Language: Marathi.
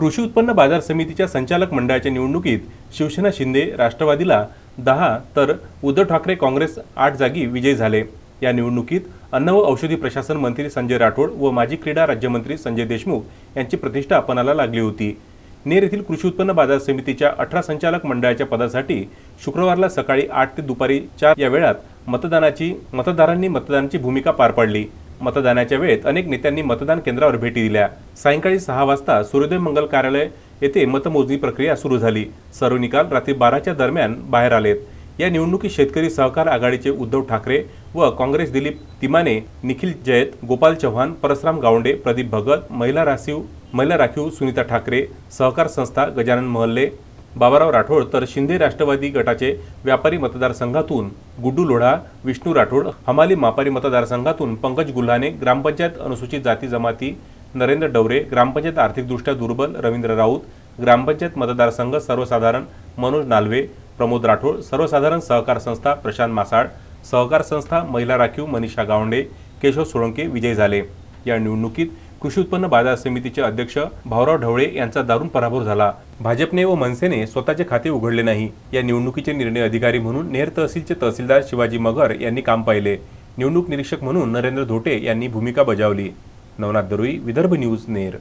कृषी उत्पन्न बाजार समितीच्या संचालक मंडळाच्या निवडणुकीत शिवसेना शिंदे राष्ट्रवादीला दहा तर उद्धव ठाकरे काँग्रेस आठ जागी विजयी झाले. या निवडणुकीत अन्न व औषधी प्रशासन मंत्री संजय राठोड व माजी क्रीडा राज्यमंत्री संजय देशमुख यांची प्रतिष्ठा पणाला लागली होती. नेर येथील कृषी उत्पन्न बाजार समितीच्या अठरा संचालक मंडळाच्या पदासाठी शुक्रवारला सकाळी आठ ते दुपारी चार या वेळात मतदानाची मतदारांनी मतदानाची भूमिका पार पाडली. मतदानाच्या वेळेत अनेक नेत्यांनी मतदान केंद्रावर भेटी दिल्या. सायंकाळी सहा वाजता सूर्योदय मंगल कार्यालय येथे मतमोजणी प्रक्रिया सुरू झाली. सर्व निकाल रात्री बाराच्या दरम्यान बाहेर आलेत. या निवडणुकीत शेतकरी सहकार आघाडीचे उद्धव ठाकरे व काँग्रेस दिलीप तिमाने निखिल जयत गोपाल चव्हाण परसराम गावंडे प्रदीप भगत महिला राखीव महिला राखीव सुनीता ठाकरे सहकार संस्था गजानन महल्ले बाबाराव राठोड तर शिंदे राष्ट्रवादी गटाचे व्यापारी मतदारसंघातून गुड्डू लोढा विष्णू राठोड हमाली मापारी मतदारसंघातून पंकज गुल्हाने ग्रामपंचायत अनुसूचित जाती जमाती नरेंद्र डवरे ग्रामपंचायत आर्थिकदृष्ट्या दुर्बल रवींद्र राऊत ग्रामपंचायत मतदारसंघ सर्वसाधारण मनोज नालवे प्रमोद राठोड सर्वसाधारण सहकार संस्था प्रशांत मासाळ सहकार संस्था महिला राखीव मनीषा गावंडे केशव सोळंके विजयी झाले. या निवडणुकीत कृषी उत्पन्न बाजार समितीचे अध्यक्ष भाऊराव ढवळे यांचा दारुण पराभव झाला. भाजपने व मनसेने स्वतःचे खाते उघडले नाही. या निवडणुकीचे निर्णय अधिकारी म्हणून नेर तहसीलचे तहसीलदार शिवाजी मगर यांनी काम पाहिले. निवडणूक निरीक्षक म्हणून नरेंद्र धोटे यांनी भूमिका बजावली. नवनाथ दरुई विदर्भ न्यूज नेर.